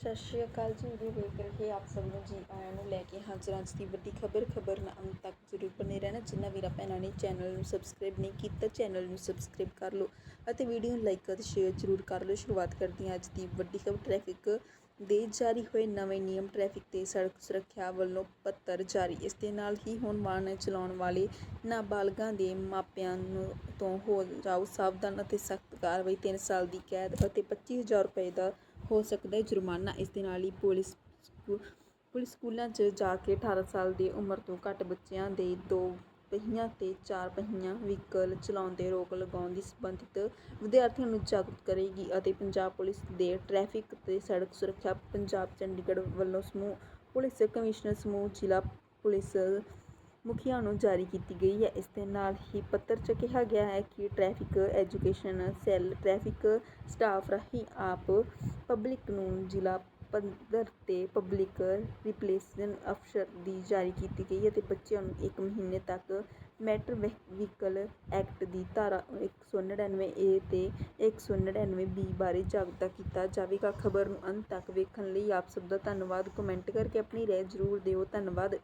ਸਤਿ ਸ਼੍ਰੀ ਅਕਾਲ ਜੀ ਵੀਡੀਓ ਵੇਖ ਰਹੇ ਆਪ ਸਭ ਨੂੰ ਜੀ, ਆਇਆਂ ਨੂੰ ਲੈ ਕੇ ਹਾਜ਼ਰ ਹਾਂ ਅੱਜ ਦੀ ਵੱਡੀ ਖਬਰ। ਖਬਰ ਨਾ ਅੰਤ ਤੱਕ ਜ਼ਰੂਰ ਬਨੇ ਰਹਿਣਾ। ਜਿੰਨਾ ਵੀਰਾਂ, ਭੈਣਾਂ ਨੇ ਚੈਨਲ ਨੂੰ ਸਬਸਕ੍ਰਾਈਬ ਨਹੀਂ ਕੀਤਾ, ਚੈਨਲ ਨੂੰ ਸਬਸਕ੍ਰਾਈਬ ਕਰ ਲਓ ਅਤੇ ਵੀਡੀਓ ਨੂੰ ਲਾਈਕ ਅਤੇ ਸ਼ੇਅਰ ਜ਼ਰੂਰ ਕਰ ਲਓ। ਸ਼ੁਰੂਆਤ ਕਰਦੀ ਹਾਂ ਅੱਜ ਦੀ ਵੱਡੀ ਖਬਰ। ਟ੍ਰੈਫਿਕ ਦੇ ਜਾਰੀ ਹੋਏ ਨਵੇਂ ਨਿਯਮ ਟ੍ਰੈਫਿਕ ਤੇ ਸੜਕ ਸੁਰੱਖਿਆ ਵੱਲੋਂ ਪੱਤਰ ਜਾਰੀ। ਇਸ ਦੇ ਨਾਲ ਹੀ ਹੁਣ ਵਾਹਨ ਚਲਾਉਣ ਵਾਲੇ ਨਾਬਾਲਗਾਂ ਦੇ ਮਾਪਿਆਂ ਨੂੰ ਤੋਂ ਹੋ ਜਾਓ ਸਾਵਧਾਨ ਅਤੇ ਸਖਤ ਕਾਰਵਾਈ। 3 ਸਾਲ ਦੀ ਕੈਦ ਅਤੇ 25000 ਰੁਪਏ ਦਾ ਹੋ ਸਕਦਾ ਹੈ ਜੁਰਮਾਨਾ ਇਸ ਦੇ ਨਾਲ ਹੀ ਪੁਲਿਸ ਸਕੂ- ਪੁਲਿਸ ਸਕੂਲਾਂ 'ਚ ਜਾ ਕੇ 18 ਸਾਲ ਦੀ ਉਮਰ ਤੋਂ ਘੱਟ ਬੱਚਿਆਂ ਦੇ ਦੋ ਪਹੀਆਂ ਤੇ ਚਾਰ ਪਹੀਆਂ ਵਹੀਕਲ ਚਲਾਉਣ ਤੇ ਰੋਕ ਲਗਾਉਣ ਦੀ ਸੰਬੰਧਿਤ ਵਿਦਿਆਰਥੀਆਂ ਨੂੰ ਜਾਗਰੂਕ ਕਰੇਗੀ ਅਤੇ ਪੰਜਾਬ ਪੁਲਿਸ ਦੇ ਟ੍ਰੈਫਿਕ ਤੇ ਸੜਕ ਸੁਰੱਖਿਆ ਪੰਜਾਬ ਚੰਡੀਗੜ੍ਹ ਵੱਲੋਂ ਸਮੂਹ, ਪੁਲਿਸ ਕਮਿਸ਼ਨਰ ਸਮੂਹ ਜ਼ਿਲ੍ਹਾ ਪੁਲਿਸ ਮੁਖੀਆਂ ਨੂੰ ਜਾਰੀ ਕੀਤੀ ਗਈ ਹੈ। ਇਸ ਦੇ ਨਾਲ ਹੀ ਪੱਤਰ 'ਚ ਕਿਹਾ ਗਿਆ ਹੈ ਕਿ traffic education cell traffic staff ਰਾਹੀਂ ਆਪ ਪਬਲਿਕ ਨੂੰ ਜ਼ਿਲ੍ਹਾ ਪੱਧਰ ਤੇ ਪਬਲਿਕ ਰਿਪਲੇਸਨ ਅਫਸਰ ਦੀ ਜਾਰੀ ਕੀਤੀ ਗਈ ਹੈ ਤੇ ਬੱਚਿਆਂ ਨੂੰ 1 ਮਹੀਨੇ ਤੱਕ ਮੈਟਰ ਵਹੀਕਲ ਐਕਟ ਦੀ ਧਾਰਾ 199 ਏ ਤੇ 199 ਬੀ ਬਾਰੇ ਜਾਗਰੂਕਤਾ ਕੀਤਾ ਜਾਵੇਗਾ। ਖਬਰ ਨੂੰ ਅੰਤ ਤੱਕ ਵੇਖਣ ਲਈ ਆਪ ਸਭ ਦਾ ਧੰਨਵਾਦ। ਕਮੈਂਟ ਕਰਕੇ ਆਪਣੀ ਰਾਏ ਜ਼ਰੂਰ ਦਿਓ। ਧੰਨਵਾਦ।